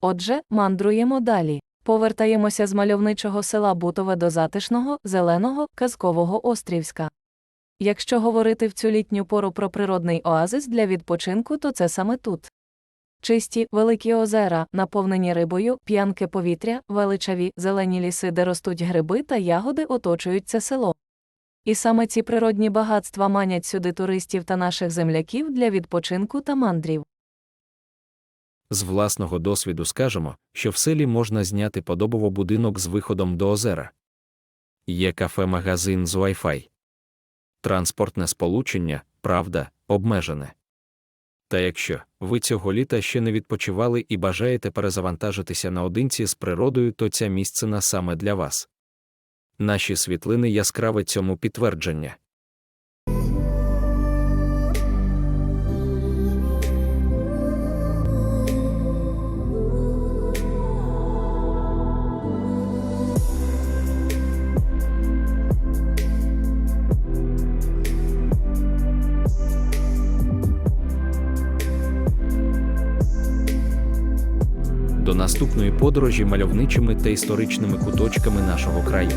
Отже, мандруємо далі. Повертаємося з мальовничого села Бутове до затишного, зеленого, казкового Острівська. Якщо говорити в цю літню пору про природний оазис для відпочинку, то це саме тут. Чисті, великі озера, наповнені рибою, п'янке повітря, величаві, зелені ліси, де ростуть гриби та ягоди, оточують це село. І саме ці природні багатства манять сюди туристів та наших земляків для відпочинку та мандрів. З власного досвіду скажемо, що в селі можна зняти подобово будинок з виходом до озера. Є кафе-магазин з Wi-Fi. Транспортне сполучення, правда, обмежене. Та якщо ви цього літа ще не відпочивали і бажаєте перезавантажитися наодинці з природою, то ця місцина саме для вас. Наші світлини яскраве цьому підтвердження. До наступної подорожі мальовничими та історичними куточками нашого краю.